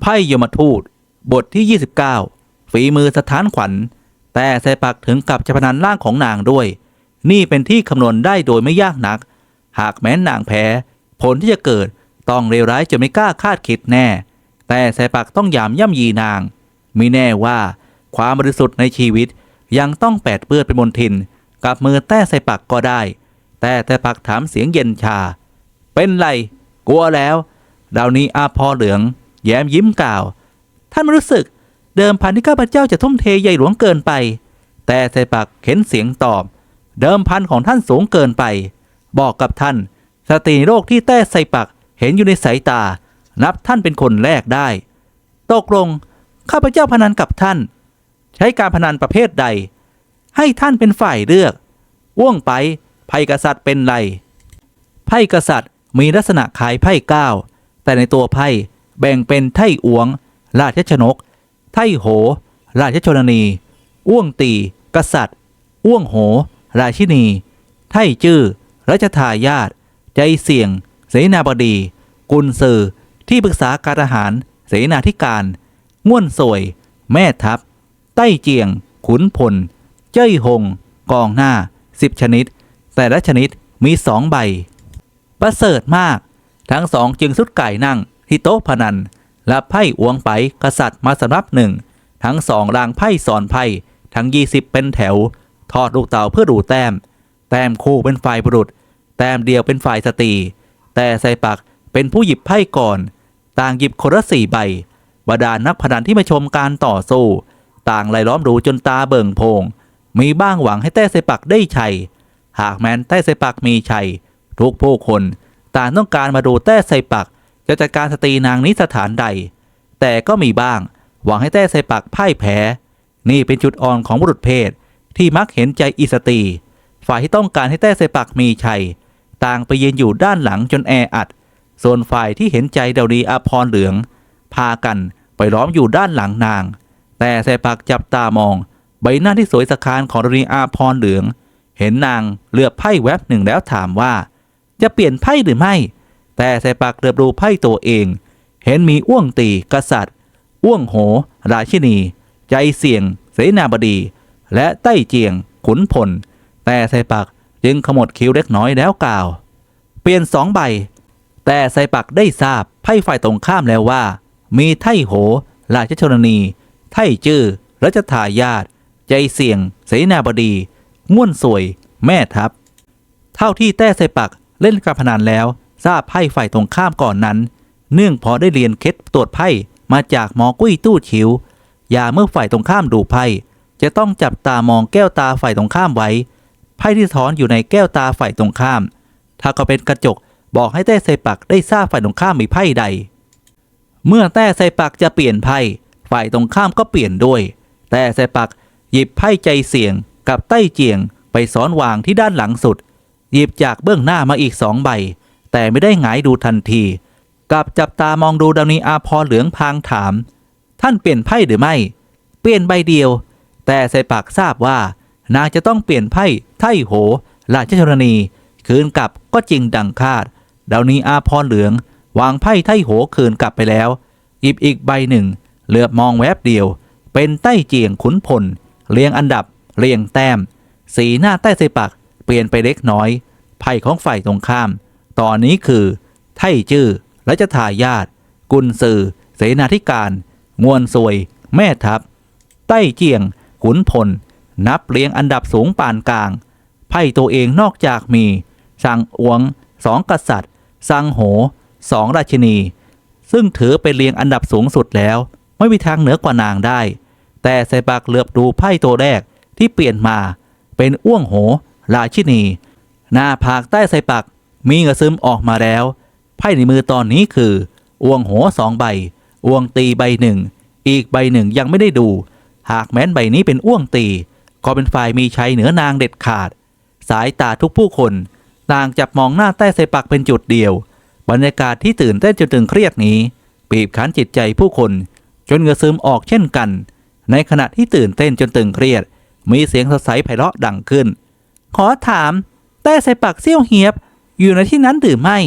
ไพ่ยมทูต บทที่ 29 ฝีมือสถานขวัญ แต่ไซปักถึงกับจะพนันร่างของนางด้วย นี่เป็นที่คำนวณได้โดยไม่ยากนัก หากแม้นนางแพ้ ผลที่จะเกิดต้องเลวร้ายจนไม่กล้าคาดคิดแน่ แต่ไซปักต้องยามย่ำยีนาง มีแน่ว่าความบริสุทธิ์ในชีวิตยังต้องแปดเปื้อนเป็นมนทิน กับมือแต้ไซปักก็ได้ แต่ไซปักถามเสียงเย็นชา เป็นไร กลัวแล้ว ดาวนี้อาพอเหลือง แย้มยิ้มกล่าว ท่านรู้สึกเดิมพันที่ข้าพเจ้าจะทุ่มเทใหญ่หลวงเกินไป แต่ไซปักเข็นเสียงตอบ เดิมพันของท่านสูงเกินไป บอกกับท่าน สตรีโรคที่แต้ไซปักเห็นอยู่ในสายตา นับท่านเป็นคนแรกได้ ตกลง ข้าพเจ้าพนันกับท่าน ใช้การพนันประเภทใด ให้ท่านเป็นฝ่ายเลือกว่วงไปภัยกษัตริย์เป็นไรไพ่กษัตริย์มีลักษณะคล้ายไพ่เก้าแต่ในตัวไพ่ แบ่งเป็นไท่อวง ราชชนก ไท่โห ราชชนนี อ้วงตี กษัตริย์ อ้วงโห ราชินี ไท่จื้อรัชทายาทใจเสี่ยง เสนาบดี กุลซือที่ปรึกษาการทหาร เสนาธิการ ง่วนสวย แม่ทัพ ใต้เจียง ขุนพล เจ้ยหง กองหน้าสิบชนิด แต่ละชนิดมีสองใบ ประเสริฐมาก ทั้งสองจึงสุดไก่นั่ง ที่โต๊ะพนัน และไพ่อวงไปกษัตริย์มาสำรับหนึ่ง ทั้งสองรางไพ่สอนไพ่ทั้งยี่สิบเป็นแถว ทอดลูกเต่าเพื่อดูแต้ม แต้มคู่เป็นฝ่ายบุรุษ แต้มเดียวเป็นฝ่ายสตรี แต่ไซปักเป็นผู้หยิบไพ่ก่อน ต่างหยิบคนละสี่ใบบรรดานักพนันที่มาชมการต่อสู้ ต่างไล่ล้อมดูจนตาเบิ่งโพง มีบ้างหวังให้แต้ไซปักได้ชัย หากแม้นแต้ไซปักมีชัย ทุกผู้คน ต่างต้องการมาดูแต้ไซปัก จะจัดการสตรีนางนี้สถานใด แต่ก็มีบ้าง หวังให้แต้ไซปักพ่ายแพ้ นี่เป็นจุดอ่อนของบุรุษเพศ ที่มักเห็นใจอิสตรี ฝ่ายที่ต้องการให้แต้ไซปักมีชัย ต่างไปยืนอยู่ด้านหลังจนแออัด ส่วนฝ่ายที่เห็นใจเดาดีอาพรเหลือง พากันไปล้อมอยู่ด้านหลังนาง แต่ไซปักจับตามอง ใบหน้าที่สวยสะคานของเดาดีอาพรเหลือง เห็นนางเลือกไพ่แวบหนึ่งแล้วถามว่า จะเปลี่ยนไพ่หรือไม่ แต่ไซปักเดือบดูไพ่ตัวเอง เห็นมีอ้วงตีกษัตริย์ อ้วงโห ราชินี ใจเสี่ยง เสนาบดี และใต้เจียง ขุนพล แต่ไซปักจึงขมวดคิ้วเล็กน้อยแล้วกล่าว เปลี่ยนสองใบ แต่ไซปักได้ทราบไพ่ฝ่ายตรงข้ามแล้วว่า มีไท่โห ราชชนนี ไท่จื้อรัชทายาทใจเสี่ยง เสนาบดีง่วนสวย แม่ทัพ เท่าที่แต้ไซปักเล่นการพนันแล้ว ทราบไพ่ฝ่ายตรงข้ามก่อนนั้น เนื่องพอได้เรียนเคล็ดตรวจไพ่มาจากหมอกุ้ยตู้ชิวอย่าเมื่อฝ่ายตรงข้ามดูไพ่จะต้องจับตามองแก้วตาฝ่ายตรงข้ามไว้ ไพ่ที่ถอนอยู่ในแก้วตาฝ่ายตรงข้าม ถ้าก็เป็นกระจกบอกให้แต้ไซปักได้ทราบฝ่ายตรงข้ามมีไพ่ใด เมื่อแต้ไซปักจะเปลี่ยนไพ่ฝ่ายตรงข้ามก็เปลี่ยนด้วย แต่ไซปักหยิบไพ่ใจเสี่ยงกับใต้เจียงไปซ้อนวางที่ด้านหลังสุด หยิบจากเบื้องหน้ามาอีกสองใบ แต่ไม่ได้หงายดูทันทีกลับจับตามองดูดาวนีอาพรเหลืองพางถาม ท่านเปลี่ยนไพ่หรือไม่ เปลี่ยนใบเดียว แต่ไซปักทราบว่า นางจะต้องเปลี่ยนไพ่ไท่โหราชชนนี คืนกลับก็จริงดังคาดดาวนีอาพรเหลือง วางไพ่ไท่โหคืนกลับไปแล้ว หยิบอีกใบหนึ่ง เหลือบมองแวบเดียว เป็นใต้เจียงขุนพลเรียงอันดับ เรียงแต้ม สีหน้าใต้ไซปักเปลี่ยนไปเล็กน้อย ไพ่ของฝ่ายตรงข้าม ตอนนี้คือ ไท่จื้อรัชทายาทกุลซือ เสนาธิการ งวนซวย แม่ทัพ ใต้เจียง ขุนพล นับเรียงอันดับสูงปานกลาง ไพ่ตัวเองนอกจากมี สังอวงสองกษัตริย์ สังโหสองราชินี ซึ่งถือเป็นเรียงอันดับสูงสุดแล้ว ไม่มีทางเหนือกว่านางได้ แต่ไซปักเหลือบดูไพ่ตัวแรกที่เปลี่ยนมา เป็นอ้วงโห ราชินี หน้าผากใต้ไซปัก มีเหงือซึมออกมาแล้วไพ่ในมือตอนนี้คืออ้วงโหสองใบอ้วงตีใบหนึ่งอีกใบหนึ่งยังไม่ได้ดู หากแม้นใบนี้เป็นอ้วงตี ก็เป็นฝ่ายมีชัยเหนือนางเด็ดขาด สายตาทุกผู้คนต่างจับมองหน้าใต้ไซปักเป็นจุดเดียว บรรยากาศที่ตื่นเต้นจนตึงเครียดนี้บีบคั้นจิตใจผู้คน จนเงือซึมออกเช่นกัน ในขณะที่ตื่นเต้นจนตึงเครียด มีเสียงสดใสไพเราะดังขึ้น ขอถาม แต้ไซปักเซี่ยวเหียบ อยู่ในที่นั้นหรือไม่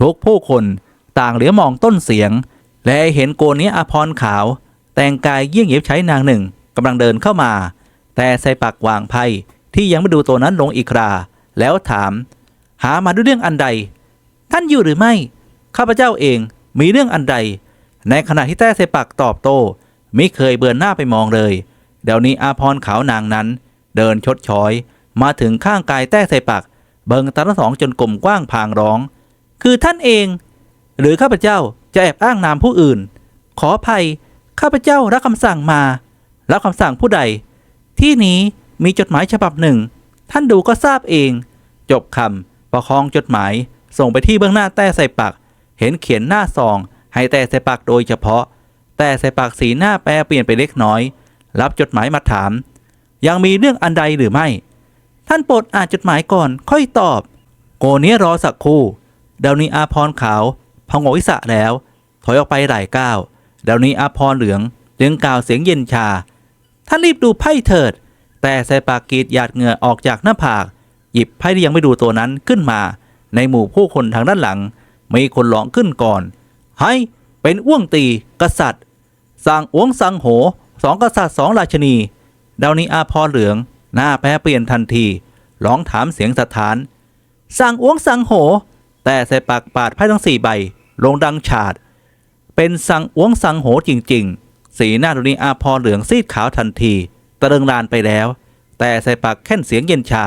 ทุกผู้คนต่างเหลียวมองต้นเสียง และเห็นโกเนี้อาพรขาว แต่งกายเยี่ยงเหยียบใช้นางหนึ่งกำลังเดินเข้ามา แต่ใส่ปากวางไพ่ที่ยังไม่ดูตัวนั้นลงอีกครา แล้วถาม หามาด้วยเรื่องอันใด ท่านอยู่หรือไม่ ข้าพเจ้าเองมีเรื่องอันใด ในขณะที่แต้ใส่ปากตอบโต้มิเคยเบือนหน้าไปมองเลย เดี๋ยวนี้อาพรขาวนางนั้น เดินชดช้อย มาถึงข้างกายแต้ใส่ปาก เบิงตาทั้งสองจนกลมกว้างพางร้อง คือท่านเอง หรือข้าพเจ้าจะแอบอ้างนามผู้อื่น ขออภัยข้าพเจ้ารับคำสั่งมา รับคำสั่งผู้ใด ที่นี้มีจดหมายฉบับหนึ่ง ท่านดูก็ทราบเอง จบคำประคองจดหมาย ส่งไปที่เบื้องหน้าแต้ใส่ปัก เห็นเขียนหน้าซอง ให้แต่ใส่ปักโดยเฉพาะ แต่ใส่ปักสีหน้าแปรเปลี่ยนไปเล็กน้อย รับจดหมายมาถาม ยังมีเรื่องอันใดหรือไม่ ท่านโปรดอ่านจดหมายก่อน ค่อยตอบ โกเนี้รอสักครู่เดยวนี้อาพรขาวพองวิสะแล้ว ถอยออกไปหลายก้าวเดยวนี้อาพรเหลืองจึงกล่าวเสียงเย็นชา ท่านรีบดูไพ่เถิด แต่ใส่ปากกรีดหยาดเหงื่อออกจากหน้าผาก หยิบไพ่ที่ยังไม่ดูตัวนั้นขึ้นมา ในหมู่ผู้คนทางด้านหลัง มีคนร้องขึ้นก่อน ให้เป็นอ้วงตีกษัตริย์สั่งอ้วงสั่งโหสองกษัตริย์สองราชนี เดยวนี้อาพรเหลือง หน้าแปรเปลี่ยนทันที ร้องถามเสียงสถาน สั่งอ้วงสั่งโห แต่ใส่ปากปาดไพ่ทั้งสี่ใบ ลงดังฉาด เป็นสั่งอ้วงสั่งโหจริง ๆ สีหน้าดูนี้อาพรเหลืองซีดขาวทันทีตะเริงลานไปแล้ว แต่ใส่ปากแค่นเสียงเย็นชา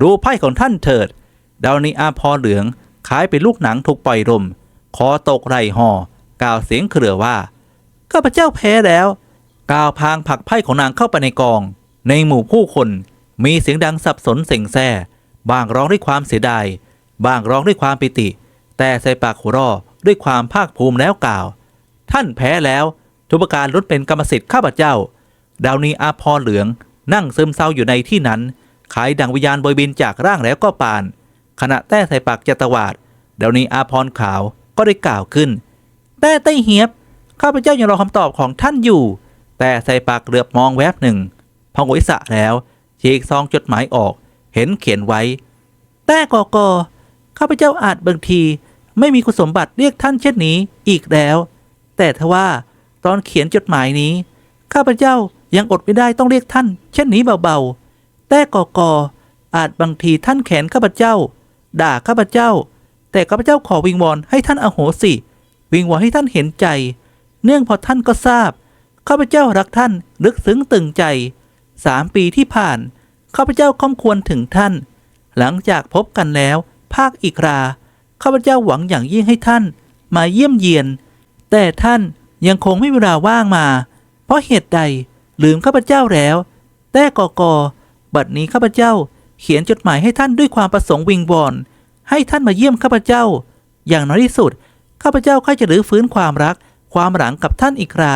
ดูไพ่ของท่านเถิดดาวนีอาพรเหลืองคล้ายเป็นลูกหนังถูกปล่อยลมคอตกไหลห่อกล่าวเสียงเครือว่าข้าพเจ้าแพ้แล้ว กล่าวพางผักไพ่ของนางเข้าไปในกอง ในหมู่ผู้คนมีเสียงดังสับสนเสียงแซ่บางร้องด้วยความเสียดายบางร้องด้วยความปิติ แต่ใส่ปากหัวเรอด้วยความภาคภูมิแล้วกล่าว ท่านแพ้แล้วทุกประการลดเป็นกรรมสิทธิ์ข้าพเจ้า ดาวนีอาพรเหลืองนั่งซึมเศร้าอยู่ในที่นั้นขายดังวิญญาณบอยบินจากร่างแล้วก็ปาน ขณะแต้ใส่ปากจัตวาดดาวนีอาพรขาวก็ได้กล่าวขึ้น แต่ไต้เฮียบข้าพเจ้ายังรอคำตอบของท่านอยู่ แต่ใส่ปากเหลือบมองแวบหนึ่ง พองวิสะแล้วฉีกซองจดหมายออก เห็นเขียนไว้ แต่กอกอข้าพเจ้าอาจบางที ไม่มีคุณสมบัติเรียกท่านเช่นนี้อีกแล้ว แต่ทว่าตอนเขียนจดหมายนี้ ข้าพเจ้ายังอดไม่ได้ต้องเรียกท่าน เช่นนี้เบาๆ แต่กอกออาจบางทีท่านแขนข้าพเจ้า ด่าข้าพเจ้า แต่ข้าพเจ้าขอวิงวอนให้ท่านอโหสิ วิงวอนให้ท่านเห็นใจ เนื่องพอท่านก็ทราบ ข้าพเจ้ารักท่านลึกซึ้งตึงใจ สามปีที่ผ่านข้าพเจ้าข้อมควรถึงท่าน หลังจากพบกันแล้ว ภาคอีกราข้าพเจ้าหวังอย่างยิ่งให้ท่าน มาเยี่ยมเยียน แต่ท่านยังคงไม่มีเวลาว่างมา เพราะเหตุใดลืมข้าพเจ้าแล้ว แต่กอกอบัดนี้ข้าพเจ้าเขียนจดหมายให้ท่านด้วยความประสงค์วิงวอน ให้ท่านมาเยี่ยมข้าพเจ้า อย่างน้อยที่สุดข้าพเจ้าค่อยจะรื้อฟื้นความรัก ความหลังกับท่านอีกครา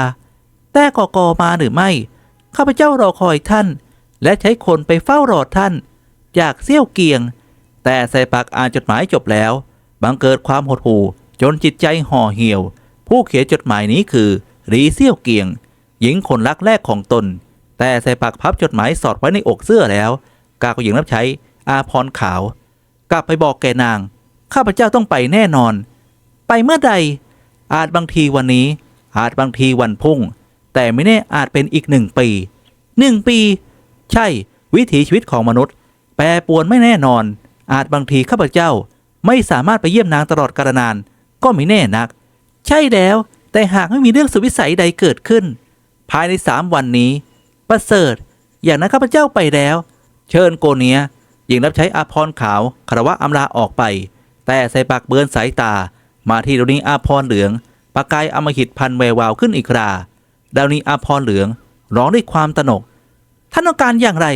แต่กอกอมาหรือไม่ ข้าพเจ้ารอคอยท่าน และใช้คนไปเฝ้ารอท่าน จากเซี่ยวเกียง แต่ใส่ปากอ่านจดหมายจบแล้วบังเกิดความหดหู่จนจิตใจห่อเหี่ยว ผู้เขียนจดหมายนี้คือรีเซี่ยวเกียง หญิงคนรักแรกของตน แต่ใส่ปากพับจดหมายสอดไว้ในอกเสื้อแล้ว กากหญิงรับใช้อาพรขาว กลับไปบอกแกนาง ข้าพเจ้าต้องไปแน่นอน ไปเมื่อใด อาจบางทีวันนี้ อาจบางทีวันพุ่ง แต่ไม่แน่อาจเป็นอีกหนึ่งปีหนึ่งปี ใช่ วิถีชีวิตของมนุษย์ แปรปรวนไม่แน่นอน อาจบางทีข้าพเจ้า ไม่สามารถไปเยี่ยมนางตลอดกาลนาน ก็ไม่แน่นัก ใช่แล้วแต่หากไม่มีเรื่องสุวิสัยใดเกิดขึ้น ภายในสามวันนี้ ประเสริฐ อย่างนั้นข้าพเจ้าไปแล้ว เชิญโกเนียหญิงรับใช้อาพรขาวคารวะอำลาออกไป แต่ใส่ปากเบือนสายตา มาที่ดาวนี้อาพรเหลืองประกายอมหิตพันแวววาวขึ้นอีกครา ดาวนีอาพรเหลืองร้องด้วยความตนก ท่านต้องการอย่างไร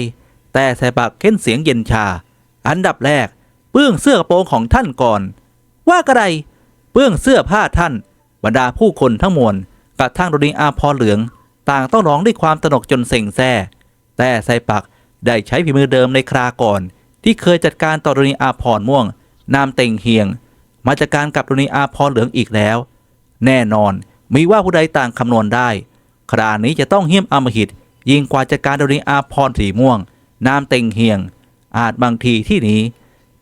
แต่ใส่ปากเค้นเสียงเย็นชา อันดับแรก เปื้องเสื้อกระโปรงของท่านก่อน ว่ากระไร เปื้องเสื้อผ้าท่าน บรรดาผู้คนทั้งมวลกระทั่งดนีอาพรเหลือง ต่างต้องร้องด้วยความตนกจนเซ็งแซ่ แต่ไซปักได้ใช้ฝีมือเดิมในคราก่อน ที่เคยจัดการต่อดนีอาพรม่วง นามเต็งเฮียง มาจัดการกับดนีอาพรเหลืองอีกแล้ว แน่นอนมีว่าผู้ใดต่างคำนวณได้ ครานี้จะต้องเหี้ยมอมหิต ยิงกว่าจัดการดนีอาพรสีม่วง นามเต็งเฮียง อาจบางทีที่นี้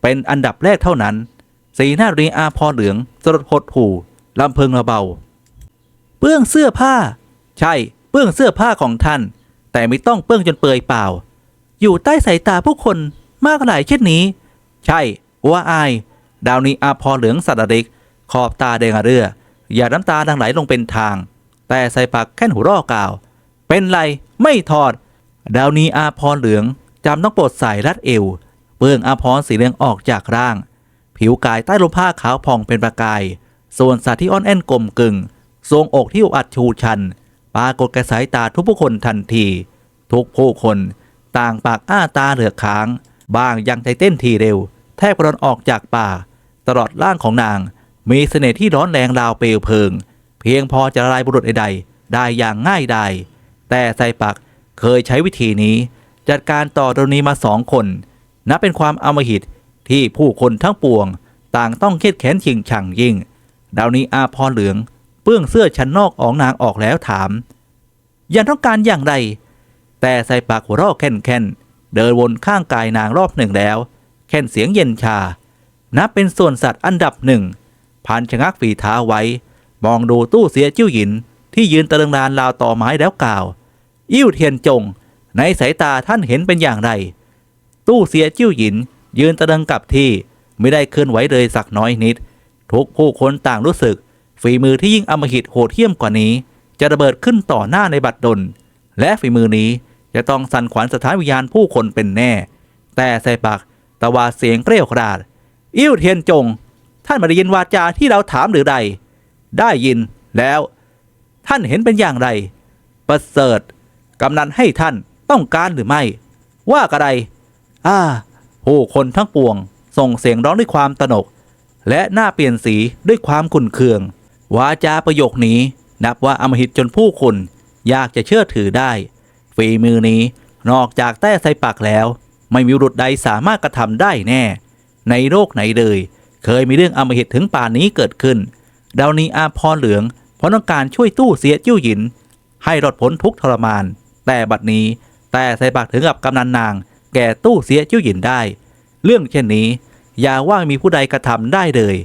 เป็นอันดับแรกเท่านั้น สีหน้าดนีอาพรเหลืองสลดหดหู่ลำเพิงระเบา เปื้องเสื้อผ้า ใช่เปื้องเสื้อผ้าของท่าน แต่ไม่ต้องเปื้องจนเปื่อยเปล่า อยู่ใต้สายตาผู้คนมากหลายเช่นนี้ ใช่ว่าอาย ดาวนี้อาพรเหลืองสัตว์ริกขอบตาแดงเรือ อย่าน้ำตาดังไหลลงเป็นทาง แต่ใส่ปากแค่นหูรอกล่าว เป็นไรไม่ถอด ดาวนี้อาพรเหลืองจำต้องปลดสายรัดเอวเปื้องอาพรสีเหลืองออกจากร่าง ผิวกายใต้ลมผ้าขาวผ่องเป็นประกาย ส่วนสัตว์ที่อ่อนแอนกลมกึ่งทรงอกที่อัดชูชัน ปรากฏแก่สายตาทุกผู้คนทันที ทุกผู้คน ต่างปากอ้าตาเหลือกค้างบางยังใจเต้นทีเร็ว แทบกระโดนออกจากป่า ตลอดร่างของนาง มีเสน่ห์ที่ร้อนแรงราวเปลวเพลิง เพียงพอจะละลายบุรุษใดๆได้อย่างง่ายดายแต่ไซปักเคยใช้วิธีนี้ จัดการต่อตรงนี้มาสองคน นับเป็นความอำมหิตที่ผู้คนทั้งปวง ต่างต้องเครียดแค้นชิงชังยิ่ง ดาวนี้อาพรเหลือง เปื้องเสื้อชั้นนอกของนางออกแล้วถามยังต้องการอย่างไร แต่ใส่ปากหัวรอกแค่นแค่นเดินวนข้างกายนางรอบหนึ่งแล้ว แค่นเสียงเย็นชา นับเป็นส่วนสัตว์อันดับหนึ่งพันชะงักฝีเท้าไว้ มองดูตู้เสียจิ้วหยิน ที่ยืนตะลึงลานราวต่อไม้แล้วกล่าว อิ่วเทียนจง ในสายตาท่านเห็นเป็นอย่างไร ตู้เสียจิ้วหยิน ยืนตะลึงกับที่ไม่ได้เคลื่อนไหวเลยสักน้อยนิด ทุกผู้คนต่างรู้สึก ฝีมือที่ยิ่งอมหิตโหดเหี้ยมกว่านี้ จะระเบิดขึ้นต่อหน้าในบัดดล และฝีมือนี้จะต้องสั่นขวัญสถานวิญญาณผู้คนเป็นแน่ แต่ใส่ปากตะวาเสียงเกรี้ยวกราด อิ่วเทียนจง ท่านม่ได้ยินวาจาที่เราถามหรือใด ได้ยินแล้ว ท่านเห็นเป็นอย่างไร ประเสริฐกำนันให้ท่านต้องการหรือไม่ ว่ากระไรอ่าผู้คนทั้งปวง ส่งเสียงร้องด้วยความตนก และหน้าเปลี่ยนสีด้วยความขุ่นเคือง วาจาประโยคนี้ นับว่าอมหิตจนผู้คนอยากจะเชื่อถือได้ ฝีมือนี้นอกจากแต้ไซปักแล้ว ไม่มีรุษใดสามารถกระทำได้แน่ ในโลกไหนเลย เคยมีเรื่องอมหิตถึงป่านนี้เกิดขึ้น ดาวนี้อาพรเหลือง เพราะต้องการช่วยตู้เสียจิ้วหยิน ให้รอดพ้นทุกทรมาน แต่บัดนี้แต่ใส่ปากถึงกับกำนันนาง แก่ตู้เสียจิ้วหยินได้ เรื่องเช่นนี้ อย่าว่ามีผู้ใดกระทำได้เลย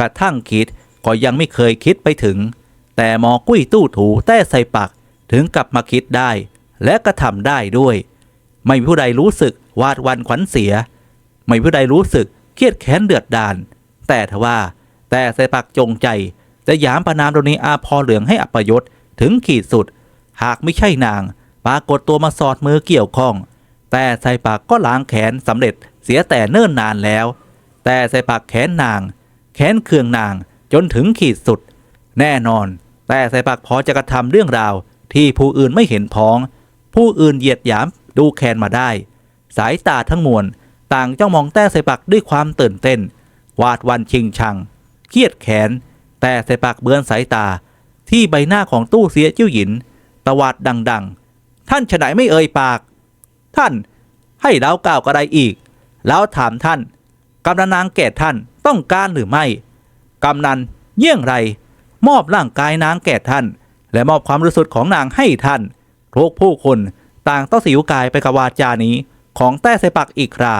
กระทั่งคิดก็ยังไม่เคยคิดไปถึง แต่หมอกุ้ยตู้ถูแต่ใส่ปากถึงกับมาคิดได้ และกระทำได้ด้วย ไม่มีผู้ใดรู้สึกวาดวันขวัญเสีย ไม่มีผู้ใดรู้สึกเครียดแค้นเดือดดาลแต่ทว่า แต่ใส่ปากจงใจ จะยามประนามตรนีอาพรเหลืองให้อัปยศถึงขีดสุด หากไม่ใช่นาง ปรากฏตัวมาสอดมือเกี่ยวข้อง แต่ใส่ปากก็ล้างแขนสำเร็จเสียแต่เนิ่นนานแล้ว แต่ใส่ปากแขนนาง แขนเคืองนางจนถึงขีดสุด แน่นอน แต่ใส่ปากพอจะกระทำเรื่องราวที่ผู้อื่นไม่เห็นพ้อง ผู้อื่นเหยียดหยามดูแคนมาได้ สายตาทั้งมวล ต่างจ้องมองแต่ใส่ปากด้วยความตื่นเต้น วาดวันชิงชัง เครียดแขน แต่ใส่ปากเบือนสายตา ที่ใบหน้าของตู้เสียจิ้วหยิน ตวาดดัง ๆ ท่านฉไหนไม่เอ่ยปาก ท่านให้เรากล่าวกระไดอีก แล้วถามท่านกำนันนางแก่ท่านต้องการหรือไม่กำนันเยี่ยงไร มอบร่างกายนางแก่ท่าน และมอบความรู้สึกของนางให้ท่านทุกผู้คนต่างต้องสิวกายไปกับวาจานี้ของแต้ไซปักอีกครา